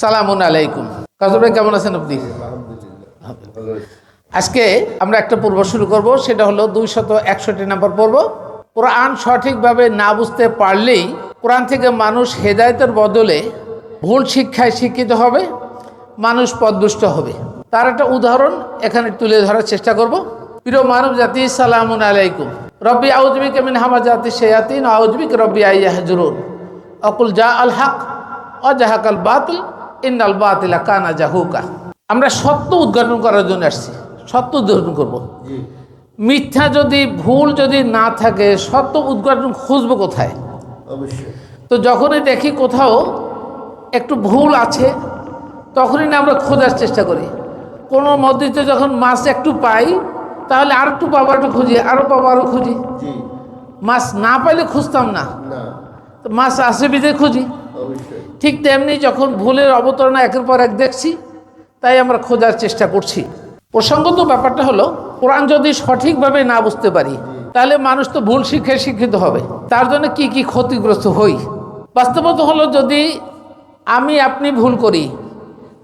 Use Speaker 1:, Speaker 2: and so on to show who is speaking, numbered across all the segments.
Speaker 1: সালামুন আলাইকুম। কাজল ভাই কেমন আছেন আপনি? আজকে আমরা একটা পর্ব শুরু করব সেটা হলো দুইশত একষট্টি নাম্বার পর্ব। কোরআন সঠিকভাবে না বুঝতে পারলেই কোরআন থেকে মানুষ হেদায়তের বদলে ভুল শিক্ষায় শিক্ষিত হবে মানুষ পদদুষ্ট হবে। তার একটা উদাহরণ এখানে তুলে ধরার চেষ্টা করব। প্রিয় মানব জাতি সালামুন আলাইকুম। রব্বি আউজবিক মিন হামা জাতি সেয়াতিন আউজবিক রব্বি আইয়াহজুরুন অকুল জা আল হক অজাহাকাল বাতিল ইন্নাল বাতিলা কানা জাহুকা। আমরা সত্য উদ্ঘাটন করার জন্য আসছি। সত্য উদ্ঘাটন করব। মিথ্যা যদি ভুল যদি না থাকে সত্য উদ্ঘাটন খুঁজবো কোথায়?
Speaker 2: অবশ্যই।
Speaker 1: তো যখনই দেখি কোথাও একটু ভুল আছে তখনই না আমরা খোঁজার চেষ্টা করি। কোনো নদীতে যখন মাছ একটু পাই তাহলে আর একটু পাবো একটু খুঁজি আরও পাবো আরও খুঁজি। মাছ না পাইলে খুঁজতাম না। মাছ আসে বিদে খুঁজি। ঠিক তেমনি যখন ভুলের অবতারণা একের পর এক দেখছি, তাই আমরা খোঁজার চেষ্টা করছি। প্রসঙ্গত ব্যাপারটা হলো, কোরআন যদি সঠিকভাবে না বুঝতে পারি, তাহলে মানুষ তো ভুল শিক্ষায় শিক্ষিত হবে। তার জন্য কি কি ক্ষতিগ্রস্ত হই? বাস্তবত হলো যদি আমি আপনি ভুল করি,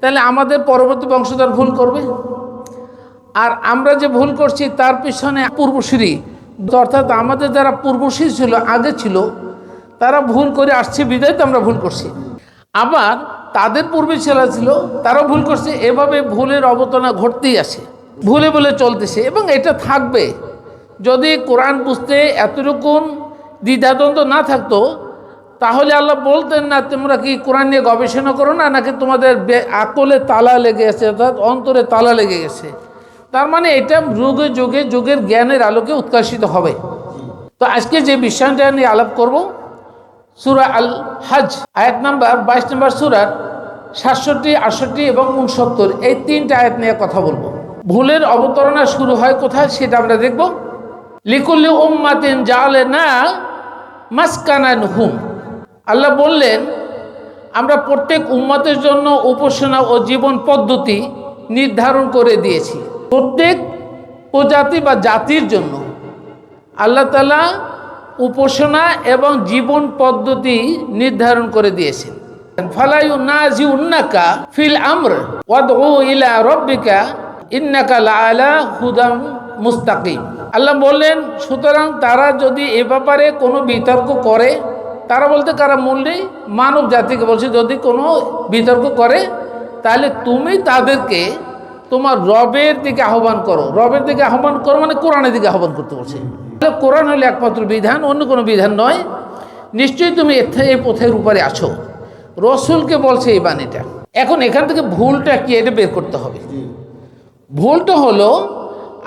Speaker 1: তাহলে আমাদের পরবর্তী বংশধর ভুল করবে। আর আমরা যে ভুল করছি, তার পিছনে পূর্বসূরি, অর্থাৎ আমাদের যারা পূর্বসূরি ছিল, আগে ছিল, তারা ভুল করে আসছে, বিদায় তো আমরা ভুল করছি। আবার তাদের পূর্বে ছেলে ছিল, তারাও ভুল করছে, এভাবে ভুলের অবতরণা ঘটতেই আসে। ভুলে বলে চলতেছে এবং এটা থাকবে। যদি কোরআন বুঝতে এতরকম দ্বিধাদ্বন্দ্ব না থাকতো, তাহলে আল্লাহ বলতেন, না, তোমরা কি কোরআন নিয়ে গবেষণা করো না? নাকি তোমাদের আকলে তালা লেগে গেছে, অর্থাৎ অন্তরে তালা লেগে গেছে? তার মানে এটা যুগে যুগে যুগের জ্ঞানের আলোকে উৎকর্ষিত হবে। তো আজকে যে বিষয়টা নিয়ে আলাপ করব সুরা আল হজ আয়াত নাম্বার বাইশ নম্বর সুরার সাতষট্টি, আটষট্টি এবং উনসত্তর, এই তিনটা আয়াত নিয়ে কথা বলব। ভুলের অবতারণা শুরু হয় কোথায় সেটা আমরা দেখব। লিকুল্লি উম্মাতিন জালে না মাসকানান হুম। আল্লাহ বললেন, আমরা প্রত্যেক উম্মতের জন্য উপাসনা ও জীবন পদ্ধতি নির্ধারণ করে দিয়েছি। প্রত্যেক প্রজাতি বা জাতির জন্য আল্লাহ তালা উপাসনা এবং জীবন পদ্ধতি নির্ধারণ করে দিয়েছেন। ফালাইউ নাজি উন্নাকা ফিল আমর, ওয়াদউ ইলা রব্বিকা ইন্নাকা লাআলা হুদাম মুস্তাকিম। আল্লাহ বললেন, সুতরাং তারা যদি এ ব্যাপারে কোনো বিতর্ক করে, তারা বলতে কারা মূল্যেই মানব জাতিকে বলছে, যদি কোনো বিতর্ক করে, তাহলে তুমি তাদেরকে তোমার রবের দিকে আহ্বান করো। রবের দিকে আহ্বান করো মানে কোরআনের দিকে আহ্বান করতে বলছে। কোরআন হলে একমাত্র বিধান অন্য কোনো বিধান নয়। নিশ্চয়ই তুমি এই পথের উপরে আছো। রসুলকে বলছে এই বাণীটা। এখন এখান থেকে ভুলটা কি এটা বের করতে হবে। ভুলটা হলো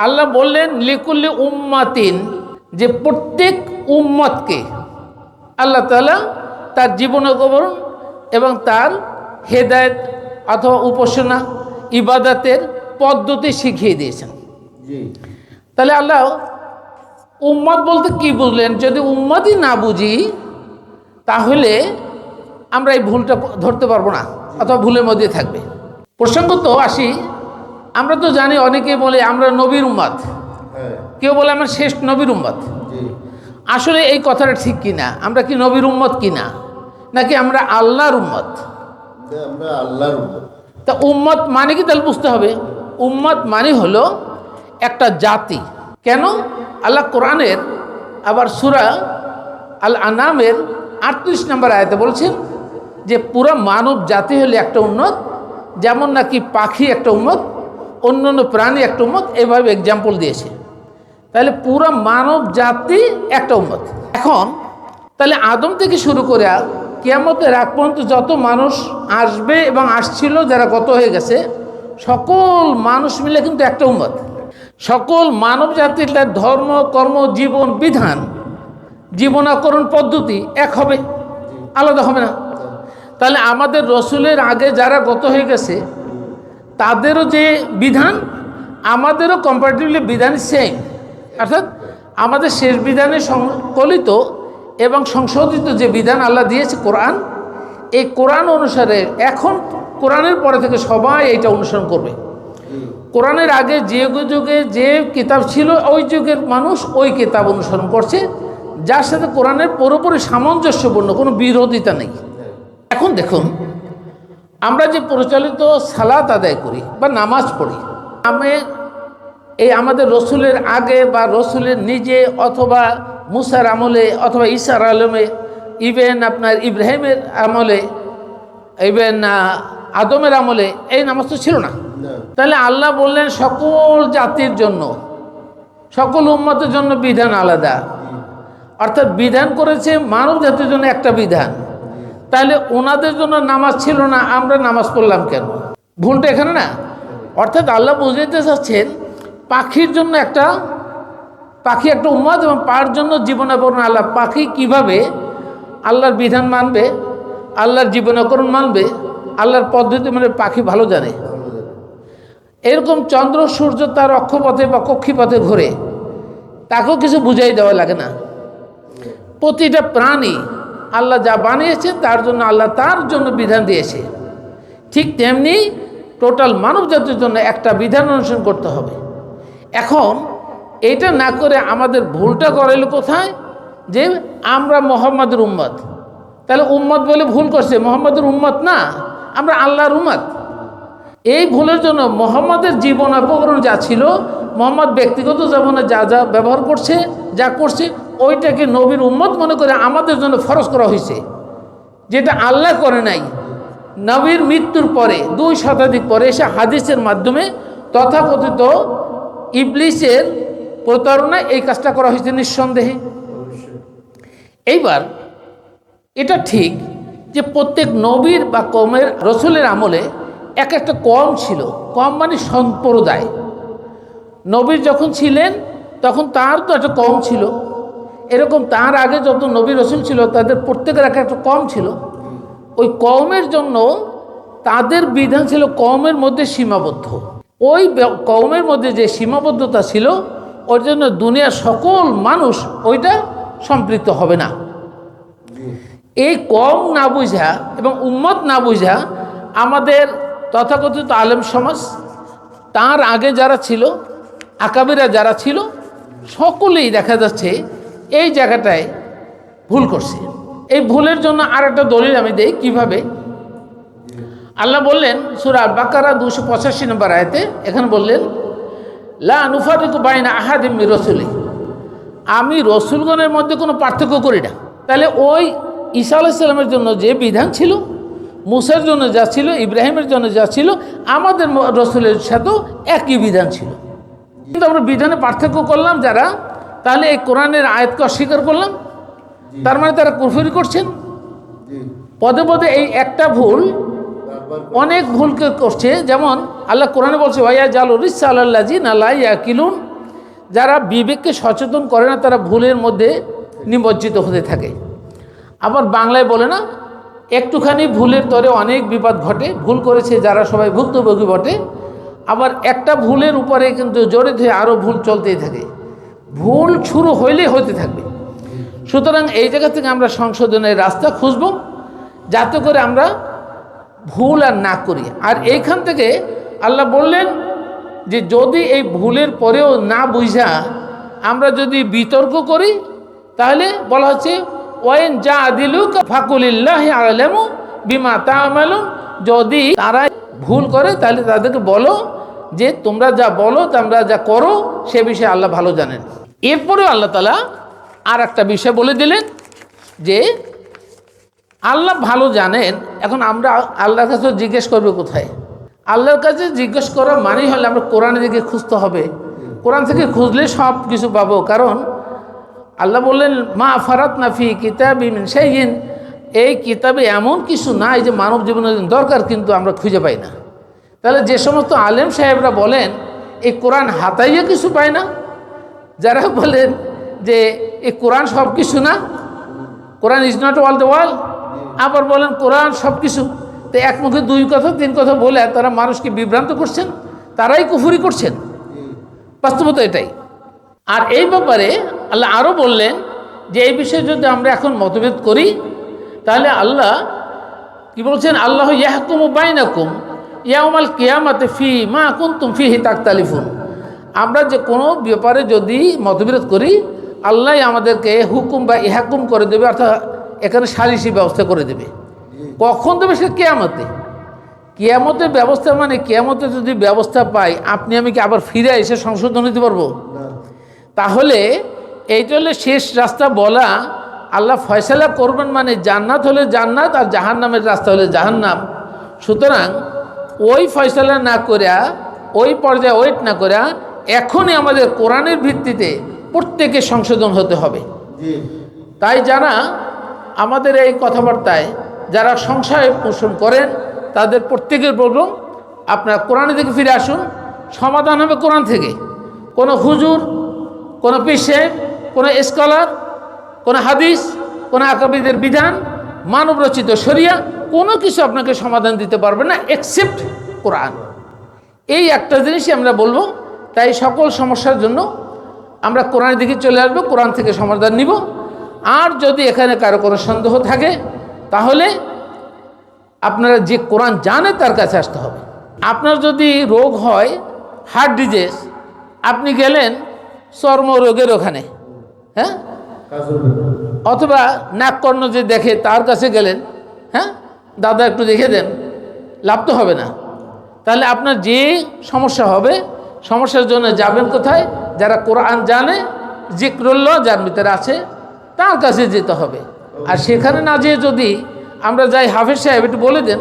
Speaker 1: আল্লাহ বললেন লিকুল্লি উম্মাতিন যে প্রত্যেক উম্মতকে আল্লাহ তালা তার জীবনগমন এবং তার হেদায়ত অথবা উপাসনা ইবাদতের পদ্ধতি শিখিয়ে দিয়েছেন। তাহলে আল্লাহ উম্মত বলতে কি বুঝলেন? যদি উম্মতই না বুঝি তাহলে আমরা এই ভুলটা ধরতে পারব না অথবা ভুলের মধ্যে থাকবে। প্রসঙ্গ প্রসঙ্গত আসি আমরা তো জানি অনেকে বলে আমরা নবীর উম্মত।
Speaker 2: হ্যাঁ।
Speaker 1: কেউ বলে আমরা শেষ নবীর উম্মত।
Speaker 2: জি।
Speaker 1: আসলে এই কথাটা ঠিক কিনা আমরা কি নবীর উম্মত কিনা নাকি আমরা আল্লাহর উম্মত?
Speaker 2: আমরা আল্লাহর উপর
Speaker 1: তা উম্মত মানে কি তাহলে বুঝতে হবে? উম্মত মানে হলো একটা জাতি। কেন? আল্লাহ কোরআনের আবার সুরা আল আনামের আটত্রিশ নম্বর আয়তে বলছেন যে পুরো মানব জাতি হলে একটা উন্নত যেমন নাকি পাখি একটা উন্মত অন্য অন্য প্রাণী একটা উন্মত এভাবে এক্সাম্পল দিয়েছে। তাহলে পুরো মানব জাতি একটা উন্মত এখন তাহলে আদম থেকে শুরু করে কেয়ামতের আগ পর্যন্ত যত মানুষ আসবে এবং আসছিল, যারা গত হয়ে গেছে, সকল মানুষ মিলে কিন্তু একটা উন্মত সকল মানব জাতির ধর্ম, কর্ম, জীবন, বিধান, জীবনাকরণ পদ্ধতি এক হবে, আলাদা হবে না। তাহলে আমাদের রসুলের আগে যারা গত হয়ে গেছে, তাদেরও যে বিধান, আমাদেরও কম্পারেটিভলি বিধান সেম অর্থাৎ আমাদের শেষ বিধানে সংকলিত এবং সংশোধিত যে বিধান আল্লাহ দিয়েছে কোরআন, এই কোরআন অনুসারে এখন, কোরআনের পরে থেকে সবাই এটা অনুসরণ করবে। কোরআনের আগে যে যুগে যে কিতাব ছিল, ওই যুগের মানুষ ওই কিতাব অনুসরণ করছে, যার সাথে কোরআনের পুরোপুরি সামঞ্জস্যপূর্ণ, কোনো বিরোধিতা নেই। এখন দেখুন, আমরা যে পরিচালিত সালাত আদায় করি বা নামাজ পড়ি, আমি এই আমাদের রসুলের আগে বা রসুলের নিজে অথবা মুসার আমলে অথবা ঈসার আলমে ইভেন আপনার ইব্রাহিমের আমলে ইভেন আদমের আমলে এই নামাজ তো ছিল না। তাহলে আল্লাহ বললেন সকল জাতির জন্য, সকল উম্মতের জন্য বিধান আলাদা। অর্থাৎ বিধান করেছে মানব জাতির জন্য একটা বিধান। তাহলে ওনাদের জন্য নামাজ ছিল না, আমরা নামাজ পড়লাম কেন? ভুলটা এখানে না? অর্থাৎ আল্লাহ বুঝাইতে চাচ্ছেন, পাখির জন্য একটা, পাখি একটা উম্মত এবং পার জন্য জীবনাবরণ আল্লাহ। পাখি কীভাবে আল্লাহর বিধান মানবে, আল্লাহর জীবনাকরণ মানবে, আল্লাহর পদ্ধতি মানে পাখি ভালো জানে
Speaker 2: ভালো জানে।
Speaker 1: এরকম চন্দ্র, সূর্য, তার অক্ষপথে বা কক্ষিপথে ঘোরে, তাকেও কিছু বুঝাই দেওয়া লাগে না। প্রতিটা প্রাণী আল্লাহ যা বানিয়েছে, তার জন্য আল্লাহ তার জন্য বিধান দিয়েছে। ঠিক তেমনি টোটাল মানব জাতির জন্য একটা বিধান অনুসরণ করতে হবে। এখন এটা না করে আমাদের ভুলটা করাইল কোথায়? যে আমরা মোহাম্মদের উম্মত। তাহলে উম্মত বলে ভুল করছে, মোহাম্মদের উম্মত না, আমরা আল্লাহর উম্মত। এই ভুলের জন্য মোহাম্মদের জীবন অপকরণ যা ছিল, মোহাম্মদ ব্যক্তিগত জীবনে যা যা ব্যবহার করছে, যা করছে, ওইটাকে নবীর উম্মত মনে করে আমাদের জন্য ফরজ করা হয়েছে। যেটা আল্লাহ করে নাই। নবীর মৃত্যুর পরে, দুই শতাধিক পরে এসে হাদিসের মাধ্যমে তথাকথিত ইবলিসের প্রতারণায় এই কাজটা করা হয়েছে নিঃসন্দেহে। এইবার, এটা ঠিক যে প্রত্যেক নবীর বা কমের রসুলের আমলে এক একটা কম ছিল, কম মানে সম্প্রদায়। নবীর যখন ছিলেন, তখন তার তো একটা কম ছিল। এরকম তার আগে যত নবী রসুল ছিল, তাদের প্রত্যেকের এক একটা কম ছিল। ওই কমের জন্য তাদের বিধান ছিল কমের মধ্যে সীমাবদ্ধ। ওই কমের মধ্যে যে সীমাবদ্ধতা ছিল, ওর জন্য দুনিয়ার সকল মানুষ ওইটা সম্পৃক্ত হবে না। এই কম না বুঝা এবং উম্মত না বুঝা আমাদের তথাকথিত আলেম সমাজ, তার আগে যারা ছিল, আকাবিরা যারা ছিল, সকলেই দেখা যাচ্ছে এই জায়গাটায় ভুল করছে। এই ভুলের জন্য আর একটা দলিল আমি দেই কীভাবে। আল্লাহ বললেন, সুরা বাকারা দুশো পঁচাশি নম্বর আয়তে এখানে বললেন, লা নুফারিকু বাইনা আহাদিম রসুলি। আমি রসুলগণের মধ্যে কোনো পার্থক্য করি না। তাহলে ওই ঈসা আলাইসাল্লামের জন্য যে বিধান ছিল মুসার জন্য যা ছিল ইব্রাহিমের জন্য যা ছিল আমাদের রসুলের সাথেও একই বিধান ছিল। কিন্তু আমরা বিধানে পার্থক্য করলাম যারা তাহলে এই কোরআনের আয়াতকে অস্বীকার করলাম। তার মানে তারা কুফরি করছেন। পদে পদে এই একটা ভুল অনেক ভুলকে করছে। যেমন আল্লাহ কোরআনে বলছে ভাইয়া জাল রিসা আল্লাহ জি নাল্লা কিলুন যারা বিবেককে সচেতন করে না তারা ভুলের মধ্যে নিমজ্জিত হতে থাকে। আবার বাংলায় বলে না একটুখানি ভুলের তরে অনেক বিপদ ঘটে, ভুল করেছে যারা সবাই ভুক্তভোগী বটে। আবার একটা ভুলের উপরে কিন্তু জড়িত হয়ে আরও ভুল চলতেই থাকে। ভুল শুরু হইলেই হতে থাকবে। সুতরাং এই জায়গা থেকে আমরা সংশোধনের রাস্তা খুঁজব, যাতে করে আমরা ভুল আর না করি। আর এইখান থেকে আল্লাহ বললেন যে, যদি এই ভুলের পরেও না বুঝা, আমরা যদি বিতর্ক করি, তাহলে বলা হচ্ছে ওয়েন যা দিলুক ফাকুলিল্লাহ আলমু বিমা তামালুন যদি তারা ভুল করে, তাহলে তাদেরকে বলো যে তোমরা যা বলো, তোমরা যা করো, সে বিষয়ে আল্লাহ ভালো জানেন। এরপরেও আল্লাহ তালা আর একটা বিষয় বলে দিলেন যে, আল্লাহ ভালো জানেন, এখন আমরা আল্লাহর কাছে জিজ্ঞেস করবে কোথায়? আল্লাহর কাছে জিজ্ঞেস করা মানেই হলে আমরা কোরআনের দিকে খুঁজতে হবে। কোরআন থেকে খুঁজলে সব কিছু পাবো। কারণ আল্লাহ বললেন, মা ফারাত নাফি কিতাব সেইন এই কিতাবে এমন কিছু নাই যে মানব জীবনের দরকার, কিন্তু আমরা খুঁজে পাই না। তাহলে যে সমস্ত আলেম সাহেবরা বলেন, এই কোরআন হাতাইয়া কিছু পায় না? যারা বলেন যে, এই কোরআন সব কিছু না? Quran is not all the wall আবার বলেন, কোরআন সব কিছু। তো এক মুখে দুই কথা, তিন কথা বলে তারা মানুষকে বিভ্রান্ত করছেন, তারাই কুফুরি করছেন। বাস্তবতা এটাই। আর এই ব্যাপারে আল্লাহ আরও বললেন যে এই বিষয়ে যদি আমরা এখন মতভেদ করি, তাহলে আল্লাহ কি বলছেন? আল্লাহ ইয়াহকুম বাইনাকুম ইয়ামাল কিয়ামাতে ফি মা কুন্তুম ফি তাকতালিফুন আমরা যে কোনো ব্যাপারে যদি মতবিরোধ করি, আল্লাহ আমাদেরকে হুকুম বা ইহাকুম করে দেবে, অর্থাৎ এখানে সালিসি ব্যবস্থা করে দেবে। কখন দেবে? সে কেয়ামতে। কেয়ামতের ব্যবস্থা মানে কেয়ামতে যদি ব্যবস্থা পাই, আপনি আমি কি আবার ফিরে এসে সংশোধন হতে পারব? তাহলে এইটা হলে শেষ রাস্তা বলা আল্লাহ ফয়সালা করবেন মানে জান্নাত হলে জান্নাত আর জাহান্নামের রাস্তা হলে জাহান্নাম। সুতরাং ওই ফয়সালা না করিয়া ওই পর্যায়ে ওয়েট না করিয়া এখনই আমাদের কোরআনের ভিত্তিতে প্রত্যেকে সংশোধন হতে হবে। তাই যারা আমাদের এই কথাবার্তায় যারা সংশয় পোষণ করেন তাদের প্রত্যেকের বলব আপনারা কোরআন থেকে ফিরে আসুন সমাধান হবে কোরআন থেকে। কোনো হুজুর কোনো পিসে, কোনো স্কলার কোনো হাদিস, কোনো আকাবিদের বিধান মানব রচিত শরিয়া, কোনো কিছু আপনাকে সমাধান দিতে পারবে না এক্সেপ্ট কোরআন এই একটা জিনিসই আমরা বলব, তাই সকল সমস্যার জন্য আমরা কোরআনের দিকে চলে আসব কোরআন থেকে সমাধান নিব। আর যদি এখানে কারও কোনো সন্দেহ থাকে, তাহলে আপনারা যে কোরআন জানে তার কাছে আসতে হবে। আপনার যদি রোগ হয় হার্ট ডিজিজ আপনি গেলেন চর্ম রোগের ওখানে হ্যাঁ। অথবা নাককর্ণ যে দেখে তার কাছে গেলেন হ্যাঁ? দাদা একটু দেখে দেন লাভ তো হবে না। তাহলে আপনার যে সমস্যা হবে সমস্যার জন্য যাবেন কোথায়? যারা কোরআন জানে জিক্রুল্লাহ যার ভিতরে আছে তার কাছে যেতে হবে। আর সেখানে না যেয়ে যদি আমরা যাই হাফেজ সাহেব একটু বলে দেন।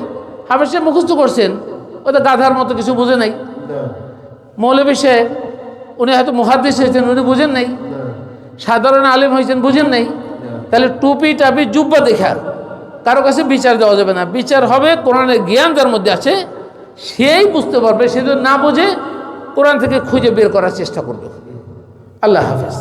Speaker 1: হাফেজ সাহেব মুখস্থ করছেন ওটা গাধার মতো কিছু বুঝে নাই। মৌলবী সাহেব উনি হয়তো মুহাদ্দিস হয়েছেন, উনি বুঝেন নাই। সাধারণ আলিম হয়েছেন, বুঝেন নাই। তাহলে টুপি টাপি জুব্বা দেখে আর কারও কাছে বিচার দেওয়া যাবে না। বিচার হবে কোরআনের জ্ঞান তার মধ্যে আছে, সেই বুঝতে পারবে, সে যদি না বুঝে, কোরআন থেকে খুঁজে বের করার চেষ্টা করবে। আল্লাহ হাফেজ।